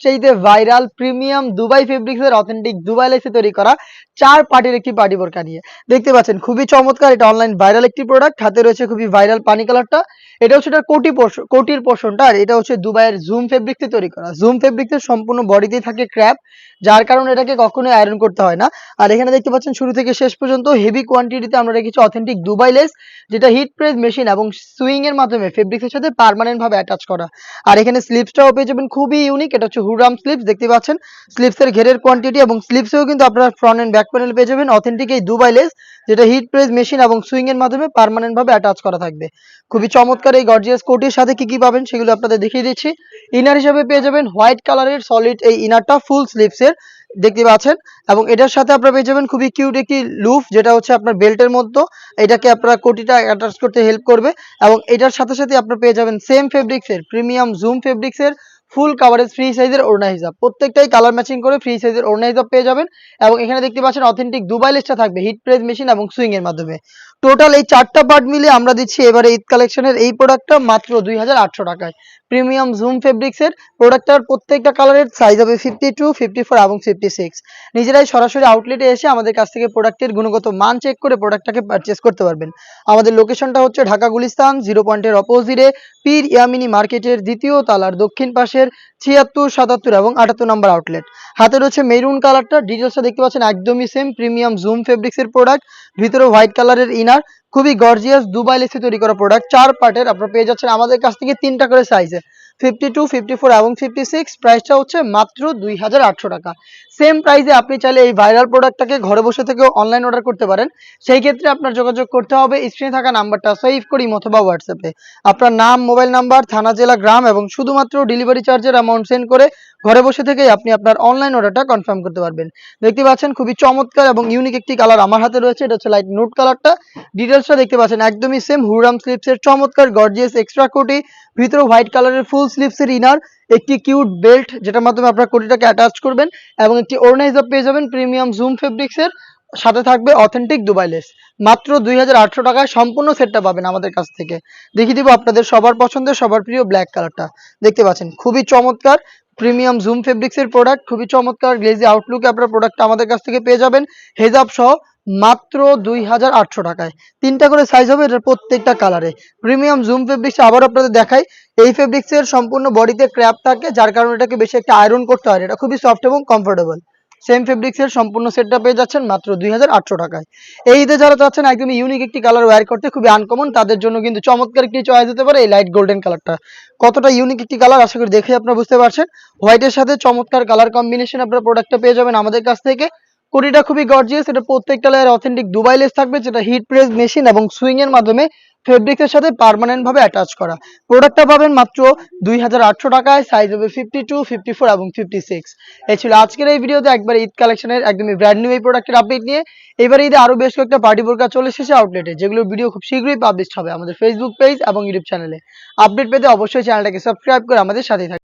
সবচেয়ে viral premium Dubai fabrics এর authentic Dubai লেসে তৈরি করা চার পার্টির একটি পার্টি বোরকা নিয়ে। দেখতে পাচ্ছেন, খুবই চমৎকার এটা অনলাইন ভাইরাল একটি প্রোডাক্ট হাতে রয়েছে খুবই ভাইরাল পানি কালারটা এটা হচ্ছে এটার কোটি কোটির পোর্শনটা আর এটা হচ্ছে দুবাইয়ের জুম ফেব্রিক্স তৈরি করা। জুম ফেব্রিক্স এর সম্পূর্ণ বডিতেই থাকে ক্র্যাপ যার কারণে এটাকে কখনোই আয়রন করতে হয় না। আর এখানে দেখতে পাচ্ছেন, শুরু থেকে শেষ পর্যন্ত হেভি কোয়ান্টিটিতে আমরা রেখেছি অথেন্টিক দুবাই লেস যেটা হিট প্রেস মেশিন এবং সুইং এর মাধ্যমে ফেব্রিক্স এর সাথে পার্মানেন্ট ভাবে অ্যাটাচ করা। আর এখানে স্লিপসটাও পেয়ে যাবেন, খুবই ইউনিক এটা হচ্ছে হুরাম স্লিপস দেখতে পাচ্ছেন। স্লিপস এর ঘেরের কোয়ান্টিটি এবং স্লিপসেও কিন্তু আপনারা ফ্রন্ট এন্ড ব্যাক প্যানেল পেয়ে যাবেন। অথেন্টিক এই দুবাই লেস যেটা হিট প্রেস মেশিন এবং সুইং এর মাধ্যমে পার্মানেন্ট ভাবে অ্যাটাচ করা থাকবে। খুবই চমৎকার এই গর্জিয়াস কোটির সাথে কি কি পাবেন সেগুলো আপনাদের দেখিয়ে দিচ্ছি। ইনার হিসেবে পেয়ে যাবেন হোয়াইট কালারের সলিড এই ইনারটা ফুল স্লিপস এর, দেখতে পাচ্ছেন। এবং এটার সাথে আপনারা পেয়ে যাবেন খুবই কিউট একটি লুফ যেটা হচ্ছে আপনার বেল্টের মধ্যে। এটাকে আপনারা কোটিটা অ্যাটাচ করতে হেল্প করবে। এবং এটার সাথে সাথে আপনারা পেয়ে যাবেন সেম ফেব্রিক্স এর প্রিমিয়াম জুম ফেব্রিক্স এর ফুল কাভারেজ ফ্রি সাইজের ওড়না হিসাব প্রত্যেকটাই কালার ম্যাচিং করে ফ্রি সাইজের ওড়না হিসাব পেয়ে যাবেন এবং এখানে দেখতে পাচ্ছেন অথেন্টিক দুবাই লেসটা থাকবে হিট প্রেস মেশিন এবং সুইং এর মাধ্যমে। টোটাল এই চারটা পার্ট মিলে আমরা দিচ্ছি এবারে ঈদ কালেকশনের এই প্রোডাক্টটা মাত্র দুই হাজার আটশো টাকায়। প্রিমিয়াম জুম ফেব্রিক্স এর প্রোডাক্টটার প্রত্যেকটা কালারের সাইজ হবে ফিফটি টু ফিফটি ফোর এবং ফিফটি সিক্স নিজেরাই সরাসরি আউটলেটে এসে আমাদের কাছ থেকে প্রোডাক্টের গুণগত মান চেক করে প্রোডাক্টটাকে পারচেস করতে পারবেন। আমাদের লোকেশনটা হচ্ছে ঢাকা গুলিস্তান জিরো পয়েন্টের অপোজিটে পীর ইয়ামিনী মার্কেটের দ্বিতীয় তালার দক্ষিণ পাশের ছিয়াত্তর, সাতাত্তর এবং আটাত্তর নাম্বার আউটলেট হাতে রয়েছে মেরুন কালারটা ডিটেলসটা দেখতে পাচ্ছেন, একদমই সেম প্রিমিয়াম জুম ফেব্রিক্স এর প্রোডাক্ট ভিতরে হোয়াইট কালারের ইনার খুবই গর্জিয়াস দুবাই লেসে তৈরি করা প্রোডাক্ট চার পার্টের আপনারা পেয়ে যাচ্ছেন আমাদের কাছ থেকে তিনটা করে সাইজে ফিফটি টু ফিফটি ফোর এবং ফিফটি সিক্স প্রাইসটা হচ্ছে মাত্র দুই হাজার আটশো টাকা। সেম প্রাইসে আপনি চাইলে এই ভাইরাল প্রোডাক্টটাকে ঘরে বসে থেকেও অনলাইন অর্ডার করতে পারেন। সেই ক্ষেত্রে আপনার যোগাযোগ করতে হবে স্ক্রিনে থাকা নাম্বারটা সেভ করি অথবা হোয়াটসঅ্যাপে আপনার নাম মোবাইল নাম্বার থানা, জেলা, গ্রাম এবং শুধুমাত্র ডেলিভারি চার্জের অ্যামাউন্ট সেন্ড করে ঘরে বসে থেকেই আপনি আপনার অনলাইন অর্ডারটা কনফার্ম করতে পারবেন। দেখতে পাচ্ছেন খুবই চমৎকার এবং ইউনিক একটি কালার আমার হাতে রয়েছে, এটা হচ্ছে লাইট নুট কালারটা ডিটেলসটা দেখতে পাচ্ছেন একদমই সেম হুরাম স্লিপসের চমৎকার গর্জিয়াস এক্সট্রা কোটি ভিতরে হোয়াইট কালারের ফুল স্লিপসের ইনার একটি কিউট বেল্ট যেটার মাধ্যমে আপনার কোটিটাকে অ্যাটাচ করবেন এবং একটি হিসাব পেয়ে যাবেন প্রিমিয়াম জুম ফেব্রিক্সের সাথে থাকবে অথেন্টিক দুবাই লেস মাত্র দুই হাজার আটশো টাকায় সম্পূর্ণ সেটটা পাবেন আমাদের কাছ থেকে। দেখিয়ে দিব আপনাদের সবার পছন্দের, সবার প্রিয় ব্ল্যাক কালারটা দেখতে পাচ্ছেন, খুবই চমৎকার প্রিমিয়াম জুম ফেব্রিক্সের প্রোডাক্ট খুবই চমৎকার গ্লেজি আউটলুকে আপনার প্রোডাক্ট আমাদের কাছ থেকে পেয়ে যাবেন। হেজাব সহ মাত্র দুই হাজার আটশো টাকায়। তিনটা করে সাইজ হবে এটার প্রত্যেকটা কালারে প্রিমিয়াম জুম ফেব্রিক্স আবার আপনাদের দেখাই। এই ফেব্রিক্স এর সম্পূর্ণ বডিতে ক্র্যাপ থাকে, যার কারণে এটাকে বেশি একটা আয়রন করতে হয় এটা খুবই সফট এবং কমফোর্টেবল সেম ফেব্রিক্স এর সম্পূর্ণ সেটটা পেয়ে যাচ্ছেন মাত্র দুই হাজার আটশো টাকায়। এই ঈদে যারা চাচ্ছেন একদমই ইউনিক একটি কালার ওয়্যার করতে, খুবই আনকমন তাদের জন্য কিন্তু চমৎকার একটি চয়েস হতে পারে এই লাইট গোল্ডেন কালারটা কতটা ইউনিক একটি কালার আশা করি দেখে আপনারা বুঝতে পারছেন। হোয়াইটের সাথে চমৎকার কালার কম্বিনেশন আপনার প্রোডাক্টটা পেয়ে যাবেন আমাদের কাছ থেকে। কোটিটা খুবই গর্জিয়াস এটা প্রত্যেকটা লেয়ার অথেন্টিক দুবাই লেস থাকবে, যেটা হিট প্রেস মেশিন এবং সুইং এর মাধ্যমে ফেব্রিক্স এর সাথে পার্মানেন্ট ভাবে অ্যাটাচ করা। প্রোডাক্টটা পাবেন মাত্র দুই হাজার আটশো টাকায় সাইজ হবে ফিফটি টু ফিফটি ফোর এবং ফিফটি সিক্স এই ছিল আজকের এই ভিডিওতে একবার ঈদ কালেকশনের একদমই ব্র্যান্ড নিউ এই প্রোডাক্টের আপডেট নিয়ে। এবার ঈদে আরও বেশ কয়েকটা পার্টি বোরকা চলে এসেছে আউটলেটে যেগুলোর ভিডিও খুব শীঘ্রই পাবলিশ হবে আমাদের ফেসবুক পেজ এবং ইউটিউব চ্যানেলে আপডেট পেতে অবশ্যই চ্যানেলটাকে সাবস্ক্রাইব করে আমাদের সাথে